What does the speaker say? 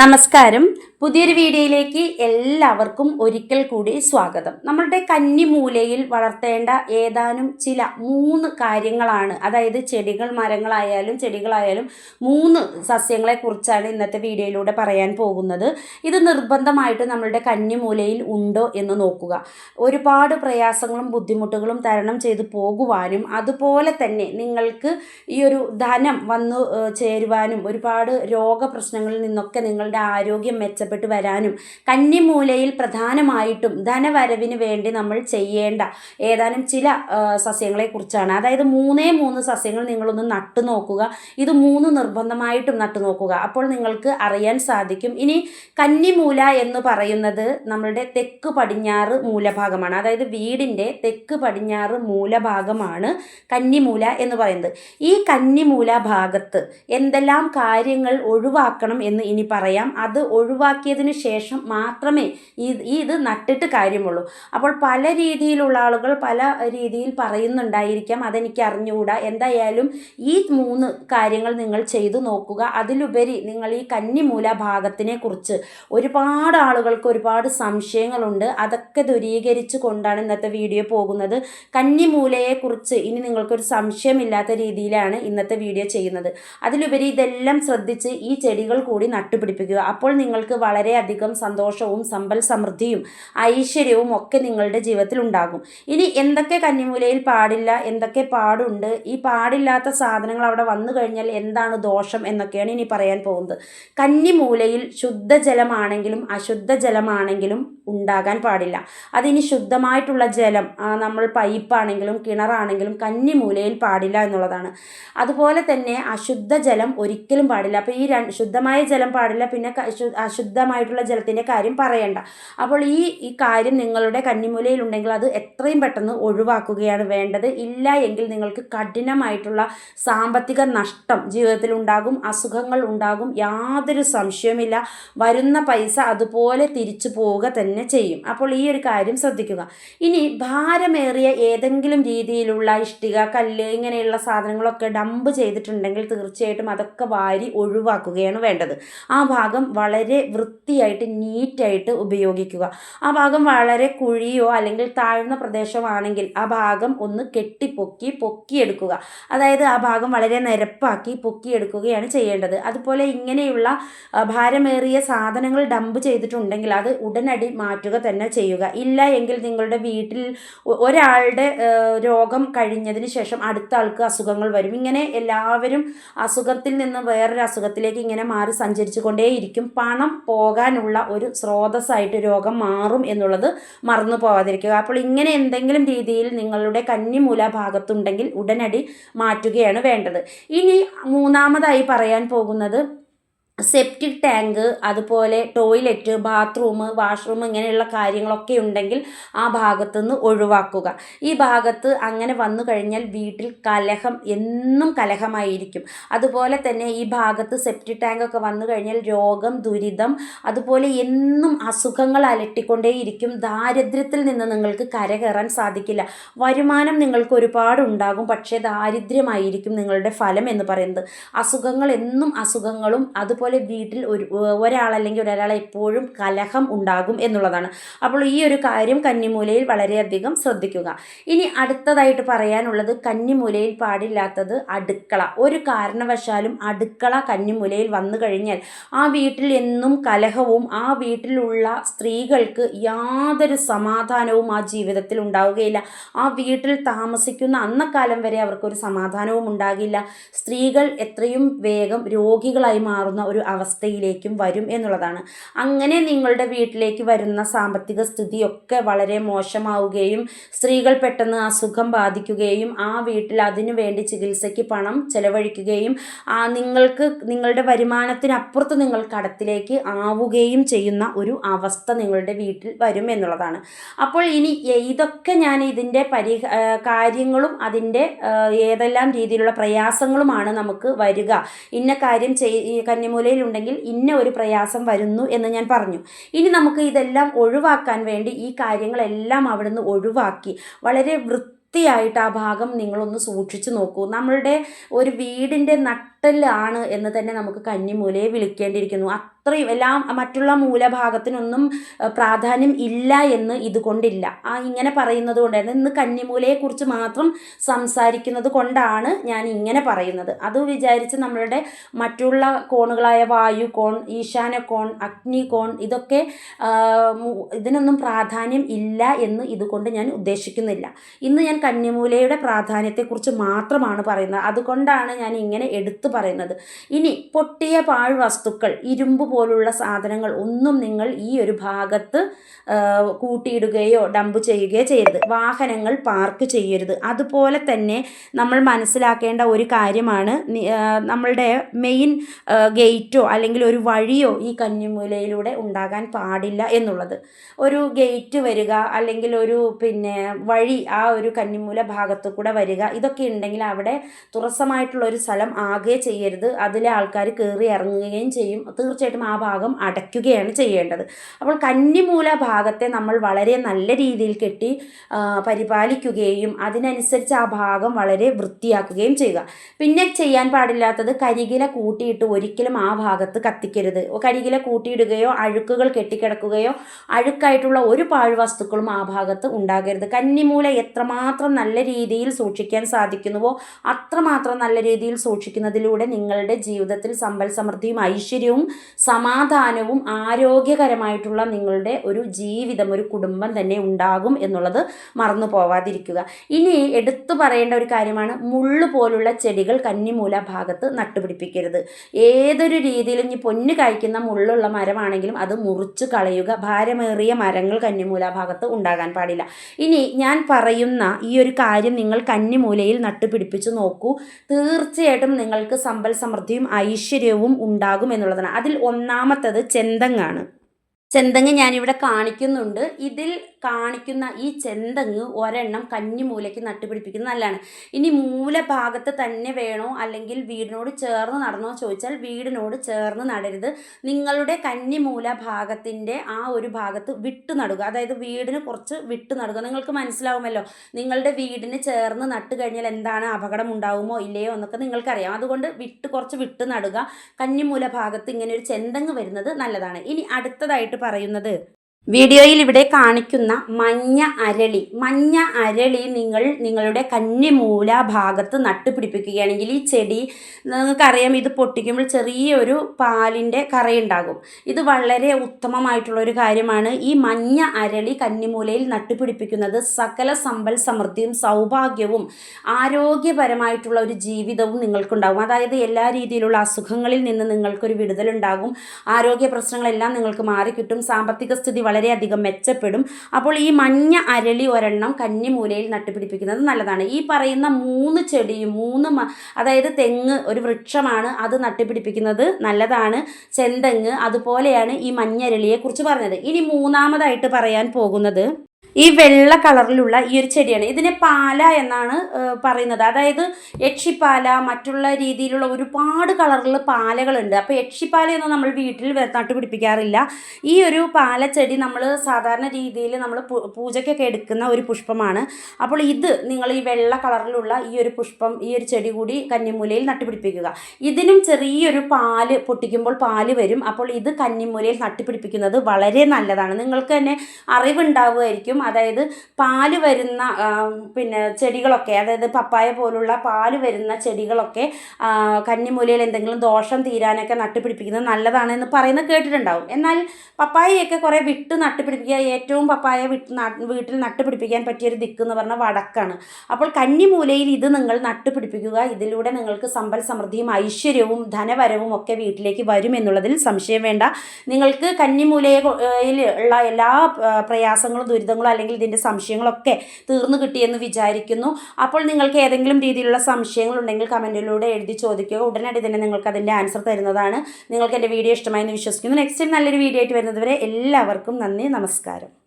നമസ്കാരം. പുതിയൊരു വീഡിയോയിലേക്ക് എല്ലാവർക്കും ഒരിക്കൽ കൂടി സ്വാഗതം. നമ്മളുടെ കന്നിമൂലയിൽ വളർത്തേണ്ട ഏതാനും ചില മൂന്ന് കാര്യങ്ങളാണ്. അതായത് ചെടികൾ മരങ്ങളായാലും ചെടികളായാലും മൂന്ന് സസ്യങ്ങളെക്കുറിച്ചാണ് ഇന്നത്തെ വീഡിയോയിലൂടെ പറയാൻ പോകുന്നത്. ഇത് നിർബന്ധമായിട്ട് നമ്മളുടെ കന്നിമൂലയിൽ ഉണ്ടോ എന്ന് നോക്കുക. ഒരുപാട് പ്രയാസങ്ങളും ബുദ്ധിമുട്ടുകളും തരണം ചെയ്തു പോകുവാനും അതുപോലെ തന്നെ നിങ്ങൾക്ക് ഈ ഒരു ധനം വന്നു ചേരുവാനും ഒരുപാട് രോഗപ്രശ്നങ്ങളിൽ നിന്നൊക്കെ നിങ്ങളുടെ ആരോഗ്യം മെച്ചപ്പെട്ടു വരാനും കന്നിമൂലയിൽ പ്രധാനമായിട്ടും ധനവരവിന് വേണ്ടി നമ്മൾ ചെയ്യേണ്ട ഏതാനും ചില സസ്യങ്ങളെക്കുറിച്ചാണ്. അതായത് മൂന്നേ മൂന്ന് സസ്യങ്ങൾ നിങ്ങളൊന്ന് നട്ടു നോക്കുക. ഇത് മൂന്ന് നിർബന്ധമായിട്ടും നട്ടു നോക്കുക. അപ്പോൾ നിങ്ങൾക്ക് അറിയാൻ സാധിക്കും. ഇനി കന്നിമൂല എന്ന് പറയുന്നത് നമ്മളുടെ തെക്ക് പടിഞ്ഞാറ് മൂലഭാഗമാണ്. അതായത് വീടിന്റെ തെക്ക് പടിഞ്ഞാറ് മൂലഭാഗമാണ് കന്നിമൂല എന്ന് പറയുന്നത്. ഈ കന്നിമൂല ഭാഗത്ത് എന്തെല്ലാം കാര്യങ്ങൾ ഒഴിവാക്കണം എന്ന് ഇനി പറയാം. അത് ഒഴിവാക്കിയതിന് ശേഷം മാത്രമേ ഈ ഇത് നട്ടിട്ട് കാര്യമുള്ളൂ. അപ്പോൾ പല രീതിയിലുള്ള ആളുകൾ പല രീതിയിൽ പറയുന്നുണ്ടായിരിക്കാം. അതെനിക്ക് അറിഞ്ഞുകൂടാ. എന്തായാലും ഈ മൂന്ന് കാര്യങ്ങൾ നിങ്ങൾ ചെയ്തു നോക്കുക. അതിലുപരി നിങ്ങൾ ഈ കന്നിമൂല ഭാഗത്തിനെ കുറിച്ച് ഒരുപാട് ആളുകൾക്ക് ഒരുപാട് സംശയങ്ങളുണ്ട്. അതൊക്കെ ദൂരീകരിച്ചു കൊണ്ടാണ് ഇന്നത്തെ വീഡിയോ പോകുന്നത്. കന്നിമൂലയെക്കുറിച്ച് ഇനി നിങ്ങൾക്കൊരു സംശയമില്ലാത്ത രീതിയിലാണ് ഇന്നത്തെ വീഡിയോ ചെയ്യുന്നത്. അതിലുപരി ഇതെല്ലാം ശ്രദ്ധിച്ച് ഈ ചെടികൾ കൂടി നട്ടുപിടിപ്പിക്കുക അപ്പോൾ നിങ്ങൾക്ക് വളരെയധികം സന്തോഷവും സമ്പൽ സമൃദ്ധിയും ഐശ്വര്യവും ഒക്കെ നിങ്ങളുടെ ജീവിതത്തിൽ ഉണ്ടാകും. ഇനി എന്തൊക്കെ കന്നിമൂലയിൽ പാടില്ല എന്തൊക്കെ പാടുണ്ട് ഈ പാടില്ലാത്ത സാധനങ്ങൾ അവിടെ വന്നു കഴിഞ്ഞാൽ എന്താണ് ദോഷം എന്നൊക്കെയാണ് ഇനി പറയാൻ പോകുന്നത്. കന്നിമൂലയിൽ ശുദ്ധജലമാണെങ്കിലും അശുദ്ധജലമാണെങ്കിലും ഉണ്ടാകാൻ പാടില്ല. അതിനി ശുദ്ധമായിട്ടുള്ള ജലം നമ്മൾ പൈപ്പാണെങ്കിലും കിണറാണെങ്കിലും കന്നിമൂലയിൽ പാടില്ല എന്നുള്ളതാണ്. അതുപോലെ തന്നെ അശുദ്ധ ജലം ഒരിക്കലും പാടില്ല. അപ്പോൾ ഈ ശുദ്ധമായ ജലം പാടില്ല പിന്നെ അശുദ്ധമായിട്ടുള്ള ജലത്തിന്റെ കാര്യം പറയണ്ട. അപ്പോൾ ഈ ഈ കാര്യം നിങ്ങളുടെ കന്നിമൂലയിൽ ഉണ്ടെങ്കിൽ അത് എത്രയും പെട്ടെന്ന് ഒഴിവാക്കുകയാണ് വേണ്ടത്. ഇല്ല എങ്കിൽ നിങ്ങൾക്ക് കഠിനമായിട്ടുള്ള സാമ്പത്തിക നഷ്ടം ജീവിതത്തിൽ ഉണ്ടാകും അസുഖങ്ങൾ ഉണ്ടാകും യാതൊരു സംശയവുമില്ല. വരുന്ന പൈസ അതുപോലെ തിരിച്ചു പോവുക തന്നെ ചെയ്യും. അപ്പോൾ ഈ ഒരു കാര്യം ശ്രദ്ധിക്കുക. ഇനി ഭാരമേറിയ ഏതെങ്കിലും രീതിയിലുള്ള ഇഷ്ടിക കല്ല് ഇങ്ങനെയുള്ള സാധനങ്ങളൊക്കെ ഡംപ് ചെയ്തിട്ടുണ്ടെങ്കിൽ തീർച്ചയായിട്ടും അതൊക്കെ വാരി ഒഴിവാക്കുകയാണ് വേണ്ടത്. ആ ഭാഗം വളരെ വൃത്തിയായിട്ട് നീറ്റായിട്ട് ഉപയോഗിക്കുക. ആ ഭാഗം വളരെ കുഴിയോ അല്ലെങ്കിൽ താഴ്ന്ന പ്രദേശമാണെങ്കിൽ ആ ഭാഗം ഒന്ന് കെട്ടിപ്പൊക്കി പൊക്കിയെടുക്കുക. അതായത് ആ ഭാഗം വളരെ നിരപ്പാക്കി പൊക്കിയെടുക്കുകയാണ് ചെയ്യേണ്ടത്. അതുപോലെ ഇങ്ങനെയുള്ള ഭാരമേറിയ സാധനങ്ങൾ ഡംപ് ചെയ്തിട്ടുണ്ടെങ്കിൽ അത് ഉടനടി മാറ്റുക തന്നെ ചെയ്യുക. ഇല്ല എങ്കിൽ നിങ്ങളുടെ വീട്ടിൽ ഒരാളുടെ രോഗം കഴിഞ്ഞതിന് ശേഷം അടുത്ത ആൾക്ക് അസുഖങ്ങൾ വരും. ഇങ്ങനെ എല്ലാവരും അസുഖത്തിൽ നിന്ന് വേറൊരു അസുഖത്തിലേക്ക് ഇങ്ങനെ മാറി സഞ്ചരിച്ചു കൊണ്ടേയിരിക്കും പണം പോകാനുള്ള ഒരു സ്രോതസ്സായിട്ട് രോഗം മാറും എന്നുള്ളത് മറന്നു പോകാതിരിക്കുക അപ്പോൾ ഇങ്ങനെ എന്തെങ്കിലും രീതിയിൽ നിങ്ങളുടെ കന്നിമൂല ഭാഗത്തുണ്ടെങ്കിൽ ഉടനടി മാറ്റുകയാണ് വേണ്ടത്. ഇനി മൂന്നാമതായി പറയാൻ പോകുന്നത് സെപ്റ്റിക് ടാങ്ക് അതുപോലെ ടോയ്ലറ്റ് ബാത്റൂം വാഷ്റൂം ഇങ്ങനെയുള്ള കാര്യങ്ങളൊക്കെ ഉണ്ടെങ്കിൽ ആ ഭാഗത്തു നിന്ന് ഒഴിവാക്കുക. ഈ ഭാഗത്ത് അങ്ങനെ വന്നു കഴിഞ്ഞാൽ വീട്ടിൽ കലഹം എന്നും കലഹമായിരിക്കും. അതുപോലെ തന്നെ ഈ ഭാഗത്ത് സെപ്റ്റിക് ടാങ്ക് ഒക്കെ വന്നു കഴിഞ്ഞാൽ രോഗം ദുരിതം അതുപോലെ എന്നും അസുഖങ്ങൾ അലട്ടിക്കൊണ്ടേയിരിക്കും. ദാരിദ്ര്യത്തിൽ നിന്ന് നിങ്ങൾക്ക് കരകയറാൻ സാധിക്കില്ല. വരുമാനം നിങ്ങൾക്ക് ഒരുപാട് ഉണ്ടാകും. പക്ഷേ ദാരിദ്ര്യമായിരിക്കും നിങ്ങളുടെ ഫലം എന്ന് പറയുന്നത്. അസുഖങ്ങൾ എന്നും അസുഖങ്ങളും അതുപോലെ വീട്ടിൽ ഒരു ഒരാളല്ലെങ്കിൽ ഒരാൾ എപ്പോഴും കലഹം ഉണ്ടാകും എന്നുള്ളതാണ്. അപ്പോൾ ഈ ഒരു കാര്യം കന്നിമൂലയിൽ വളരെയധികം ശ്രദ്ധിക്കുക. ഇനി അടുത്തതായിട്ട് പറയാനുള്ളത് കന്നിമൂലയിൽ പാടില്ലാത്തത് അടുക്കള. ഒരു കാരണവശാലും അടുക്കള കന്നിമൂലയിൽ വന്നു കഴിഞ്ഞാൽ ആ വീട്ടിൽ എന്നും കലഹവും ആ വീട്ടിലുള്ള സ്ത്രീകൾക്ക് യാതൊരു സമാധാനവും ആ ജീവിതത്തിൽ ഉണ്ടാവുകയില്ല. ആ വീട്ടിൽ താമസിക്കുന്ന അന്നക്കാലം വരെ അവർക്കൊരു സമാധാനവും ഉണ്ടാകില്ല. സ്ത്രീകൾ എത്രയും വേഗം രോഗികളായി മാറുന്ന ഒരു അവസ്ഥയിലേക്കും വരും എന്നുള്ളതാണ്. അങ്ങനെ നിങ്ങളുടെ വീട്ടിലേക്ക് വരുന്ന സാമ്പത്തിക സ്ഥിതിയൊക്കെ വളരെ മോശമാവുകയും സ്ത്രീകൾ പെട്ടെന്ന് അസുഖം ബാധിക്കുകയും ആ വീട്ടിൽ അതിനു വേണ്ടി ചികിത്സയ്ക്ക് പണം ചെലവഴിക്കുകയും ആ നിങ്ങൾക്ക് നിങ്ങളുടെ വരുമാനത്തിനപ്പുറത്ത് നിങ്ങൾ കടത്തിലേക്ക് ആവുകയും ചെയ്യുന്ന ഒരു അവസ്ഥ നിങ്ങളുടെ വീട്ടിൽ വരും എന്നുള്ളതാണ്. അപ്പോൾ ഇനി ഇതൊക്കെ ഞാൻ ഇതിന്റെ പരിഹ കാര്യങ്ങളും അതിന്റെ ഏതെല്ലാം രീതിയിലുള്ള പ്രയാസങ്ങളുമാണ് നമുക്ക് വരിക. ഇന്ന കാര്യം ചെയ് കന്നിമൂലയിൽ ഉണ്ടെങ്കിൽ ഇന്ന ഒരു പ്രയാസം വരുന്നു എന്ന് ഞാൻ പറഞ്ഞു. ഇനി നമുക്ക് ഇതെല്ലാം ഒഴിവാക്കാൻ വേണ്ടി ഈ കാര്യങ്ങളെല്ലാം അവിടുന്ന് ഒഴിവാക്കി. വളരെ വൃത്തിയായിട്ട് ആ ഭാഗം നിങ്ങളൊന്ന് സൂക്ഷിച്ചു നോക്കൂ. നമ്മളുടെ ഒരു വീടിന്റെ നട്ട നട്ടലാണ് എന്ന് തന്നെ നമുക്ക് കന്നിമൂലയെ വിളിക്കേണ്ടിയിരിക്കുന്നു. അത്രയും എല്ലാം മറ്റുള്ള മൂലഭാഗത്തിനൊന്നും പ്രാധാന്യം ഇല്ല എന്ന് ഇതുകൊണ്ടില്ല. ആ ഇങ്ങനെ പറയുന്നത് കൊണ്ടാണ് ഇന്ന് കന്നിമൂലയെക്കുറിച്ച് മാത്രം സംസാരിക്കുന്നത് കൊണ്ടാണ് ഞാൻ ഇങ്ങനെ പറയുന്നത്. അത് വിചാരിച്ച് നമ്മളുടെ മറ്റുള്ള കോണുകളായ വായു കോൺ ഈശാന കോൺ അഗ്നി കോൺ ഇതൊക്കെ ഇതിനൊന്നും പ്രാധാന്യം ഇല്ല എന്ന് ഇതുകൊണ്ട് ഞാൻ ഉദ്ദേശിക്കുന്നില്ല. ഇന്ന് ഞാൻ കന്നിമൂലയുടെ പ്രാധാന്യത്തെക്കുറിച്ച് മാത്രമാണ് പറയുന്നത്. അതുകൊണ്ടാണ് ഞാൻ ഇങ്ങനെ എടുത്തു പറയുന്നത്. ഇനി പൊട്ടിയ പാഴ്വസ്തുക്കൾ ഇരുമ്പ് പോലുള്ള സാധനങ്ങൾ ഒന്നും നിങ്ങൾ ഈ ഒരു ഭാഗത്ത് കൂട്ടിയിടുകയോ ഡംപ് ചെയ്യുകയോ ചെയ്യരുത്. വാഹനങ്ങൾ പാർക്ക് ചെയ്യരുത്. അതുപോലെ തന്നെ നമ്മൾ മനസ്സിലാക്കേണ്ട ഒരു കാര്യമാണ് നമ്മളുടെ മെയിൻ ഗേറ്റോ അല്ലെങ്കിൽ ഒരു വഴിയോ ഈ കന്നിമൂലയിലൂടെ ഉണ്ടാകാൻ പാടില്ല എന്നുള്ളത്. ഒരു ഗേറ്റ് വരിക അല്ലെങ്കിൽ ഒരു പിന്നെ വഴി ആ ഒരു കന്നിമൂല ഭാഗത്തു കൂടെ വരിക ഇതൊക്കെ ഉണ്ടെങ്കിൽ അവിടെ തുറസമായിട്ടുള്ള ഒരു സ്ഥലം ആകെ ചെയ്യരുത്. അതിലെ ആൾക്കാർ കയറി ഇറങ്ങുകയും ചെയ്യും. തീർച്ചയായിട്ടും ആ ഭാഗം അടയ്ക്കുകയാണ് ചെയ്യേണ്ടത്. അപ്പോൾ കന്നിമൂല ഭാഗത്തെ നമ്മൾ വളരെ നല്ല രീതിയിൽ കെട്ടി പരിപാലിക്കുകയും അതിനനുസരിച്ച് ആ ഭാഗം വളരെ വൃത്തിയാക്കുകയും ചെയ്യുക. പിന്നെ ചെയ്യാൻ പാടില്ലാത്തത് കരികില കൂട്ടിയിട്ട് ഒരിക്കലും ആ ഭാഗത്ത് കത്തിക്കരുത്. കരികില കൂട്ടിയിടുകയോ അഴുക്കുകൾ കെട്ടിക്കിടക്കുകയോ അഴുക്കായിട്ടുള്ള ഒരു പാഴ്വസ്തുക്കളും ആ ഭാഗത്ത് ഉണ്ടാകരുത്. കന്നിമൂല എത്രമാത്രം നല്ല രീതിയിൽ സൂക്ഷിക്കാൻ സാധിക്കുന്നുവോ അത്രമാത്രം നല്ല രീതിയിൽ സൂക്ഷിക്കുന്നതിലൂടെ നിങ്ങളുടെ ജീവിതത്തിൽ സമ്പൽ സമൃദ്ധിയും ഐശ്വര്യവും സമാധാനവും ആരോഗ്യകരമായിട്ടുള്ള നിങ്ങളുടെ ഒരു ജീവിതം ഒരു കുടുംബം തന്നെ ഉണ്ടാകും എന്നുള്ളത് മറന്നു പോവാതിരിക്കുക. ഇനി എടുത്തു പറയേണ്ട ഒരു കാര്യമാണ് മുള്ളു പോലുള്ള ചെടികൾ കന്നിമൂല ഭാഗത്ത് നട്ടുപിടിപ്പിക്കരുത്. ഏതൊരു രീതിയിലും ഇനി പൊന്നു കായ്ക്കുന്ന മുള്ളുള്ള മരമാണെങ്കിലും അത് മുറിച്ച് കളയുക. ഭാരമേറിയ മരങ്ങൾ കന്നിമൂല ഭാഗത്ത് ഉണ്ടാകാൻ പാടില്ല. ഇനി ഞാൻ പറയുന്ന ഈ ഒരു കാര്യം നിങ്ങൾ കന്നിമൂലയിൽ നട്ടുപിടിപ്പിച്ച് നോക്കൂ. തീർച്ചയായിട്ടും നിങ്ങൾക്ക് സമ്പൽ സമൃദ്ധിയും ഐശ്വര്യവും ഉണ്ടാകും എന്നുള്ളതാണ്. അതിൽ ഒന്നാമത്തത് ചെന്തങ്ങാണ്. ചെന്തങ്ങ് ഞാനിവിടെ കാണിക്കുന്നുണ്ട്. ഇതിൽ കാണിക്കുന്ന ഈ ചെന്തങ്ങ് ഒരെണ്ണം കന്നിമൂലയ്ക്ക് നട്ടുപിടിപ്പിക്കുന്നത് നല്ലതാണ്. ഇനി മൂലഭാഗത്ത് തന്നെ വേണോ അല്ലെങ്കിൽ വീടിനോട് ചേർന്ന് നടണോ ചോദിച്ചാൽ വീടിനോട് ചേർന്ന് നടരുത്. നിങ്ങളുടെ കന്നിമൂല ഭാഗത്തിന്റെ ആ ഒരു ഭാഗത്ത് വിട്ടു നടുക. അതായത് വീടിന് കുറച്ച് വിട്ടു നടുക. നിങ്ങൾക്ക് മനസ്സിലാവുമല്ലോ. നിങ്ങളുടെ വീടിന് ചേർന്ന് നട്ട് കഴിഞ്ഞാൽ എന്താണ് അപകടം ഉണ്ടാവുമോ ഇല്ലയോ എന്നൊക്കെ നിങ്ങൾക്കറിയാം. അതുകൊണ്ട് വിട്ട് കുറച്ച് വിട്ട് നടുക. കന്നിമൂല ഭാഗത്ത് ഇങ്ങനെ ഒരു ചെന്തങ്ങ് വരുന്നത് നല്ലതാണ്. ഇനി അടുത്തതായിട്ട് പറയുന്നത് വീഡിയോയിൽ ഇവിടെ കാണിക്കുന്ന മഞ്ഞ അരളി. മഞ്ഞ അരളി നിങ്ങൾ നിങ്ങളുടെ കന്നിമൂല ഭാഗത്ത് നട്ടുപിടിപ്പിക്കുകയാണെങ്കിൽ ഈ ചെടി നിങ്ങൾക്കറിയാം ഇത് പൊട്ടിക്കുമ്പോൾ ചെറിയൊരു പാലിന്റെ കറയുണ്ടാകും. ഇത് വളരെ ഉത്തമമായിട്ടുള്ള ഒരു കാര്യമാണ്. ഈ മഞ്ഞ അരളി കന്നിമൂലയിൽ നട്ടുപിടിപ്പിക്കുന്നത് സകല സമ്പൽ സമൃദ്ധിയും സൗഭാഗ്യവും ആരോഗ്യപരമായിട്ടുള്ള ഒരു ജീവിതവും നിങ്ങൾക്കുണ്ടാകും. അതായത് എല്ലാ രീതിയിലുള്ള അസുഖങ്ങളിൽ നിന്ന് നിങ്ങൾക്കൊരു വിടുതലുണ്ടാകും. ആരോഗ്യ പ്രശ്നങ്ങളെല്ലാം നിങ്ങൾക്ക് മാറിക്കിട്ടും. സാമ്പത്തിക സ്ഥിതി വളരെയധികം മെച്ചപ്പെടും. അപ്പോൾ ഈ മഞ്ഞ അരളി ഒരെണ്ണം കന്നിമൂലയിൽ നട്ടുപിടിപ്പിക്കുന്നത് നല്ലതാണ്. ഈ പറയുന്ന മൂന്ന് ചെടിയും മൂന്ന് അതായത് തെങ്ങ് ഒരു വൃക്ഷമാണ് അത് നട്ടുപിടിപ്പിക്കുന്നത് നല്ലതാണ്. ചെന്തെങ്ങ് അതുപോലെയാണ് ഈ മഞ്ഞരളിയെക്കുറിച്ച് പറഞ്ഞത്. ഇനി മൂന്നാമതായിട്ട് പറയാൻ പോകുന്നത് ഈ വെള്ള കളറിലുള്ള ഈ ഒരു ചെടിയാണ്. ഇതിനെ പാല എന്നാണ് പറയുന്നത്. അതായത് യക്ഷിപ്പാല മറ്റുള്ള രീതിയിലുള്ള ഒരുപാട് കളറിൽ പാലകളുണ്ട്. അപ്പോൾ യക്ഷിപ്പാലയൊന്നും നമ്മൾ വീട്ടിൽ നട്ടു പിടിപ്പിക്കാറില്ല ഈ ഒരു പാല ചെടി നമ്മൾ സാധാരണ രീതിയിൽ നമ്മൾ പൂജയ്ക്കൊക്കെ എടുക്കുന്ന ഒരു പുഷ്പമാണ്. അപ്പോൾ ഇത് നിങ്ങൾ ഈ വെള്ള കളറിലുള്ള ഈ ഒരു പുഷ്പം ഈ ഒരു ചെടി കൂടി കന്നിമൂലയിൽ നട്ടുപിടിപ്പിക്കുക. ഇതിനും ചെറിയൊരു പാൽ പൊട്ടിക്കുമ്പോൾ പാൽ വരും. അപ്പോൾ ഇത് കന്നിമൂലയിൽ നട്ടുപിടിപ്പിക്കുന്നത് വളരെ നല്ലതാണ്. നിങ്ങൾക്ക് തന്നെ അറിവുണ്ടാവുമായിരിക്കും. അതായത് പാൽ വരുന്ന പിന്നെ ചെടികളൊക്കെ അതായത് പപ്പായ പോലുള്ള പാൽ വരുന്ന ചെടികളൊക്കെ കന്നിമൂലയിൽ എന്തെങ്കിലും ദോഷം തീരാനൊക്കെ നട്ടുപിടിപ്പിക്കുന്നത് നല്ലതാണെന്ന് പറയുന്നത് കേട്ടിട്ടുണ്ടാവും. എന്നാൽ പപ്പായയൊക്കെ കുറേ വിട്ട് നട്ടുപിടിപ്പിക്കുക ഏറ്റവും പപ്പായ വിട്ട് വീട്ടിൽ നട്ടുപിടിപ്പിക്കാൻ പറ്റിയൊരു ദിക്ക് എന്ന് പറഞ്ഞാൽ വടക്കാണ്. അപ്പോൾ കന്നിമൂലയിൽ ഇത് നിങ്ങൾ നട്ടുപിടിപ്പിക്കുക ഇതിലൂടെ നിങ്ങൾക്ക് സമ്പൽ സമൃദ്ധിയും ഐശ്വര്യവും ധനവരവും ഒക്കെ വീട്ടിലേക്ക് വരും എന്നുള്ളതിൽ സംശയം വേണ്ട. നിങ്ങൾക്ക് കന്നിമൂലയിൽ ഉള്ള എല്ലാ പ്രയാസങ്ങളും ദുരിതങ്ങളും അല്ലെങ്കിൽ ഇതിന്റെ സംശയങ്ങളൊക്കെ തീർന്നു കിട്ടിയെന്ന് വിചാരിക്കുന്നു. അപ്പോൾ നിങ്ങൾക്ക് ഏതെങ്കിലും രീതിയിലുള്ള സംശയങ്ങളുണ്ടെങ്കിൽ കമന്റിലൂടെ എഴുതി ചോദിക്കുക. ഉടനടി തന്നെ നിങ്ങൾക്ക് അതിന്റെ ആൻസർ തരുന്നതാണ്. നിങ്ങൾക്ക് എന്റെ വീഡിയോ ഇഷ്ടമായി എന്ന് വിശ്വസിക്കുന്നു. നെക്സ്റ്റ് ടൈം നല്ലൊരു വീഡിയോ ആയിട്ട് വരുന്നതുവരെ എല്ലാവർക്കും നന്ദി. നമസ്കാരം.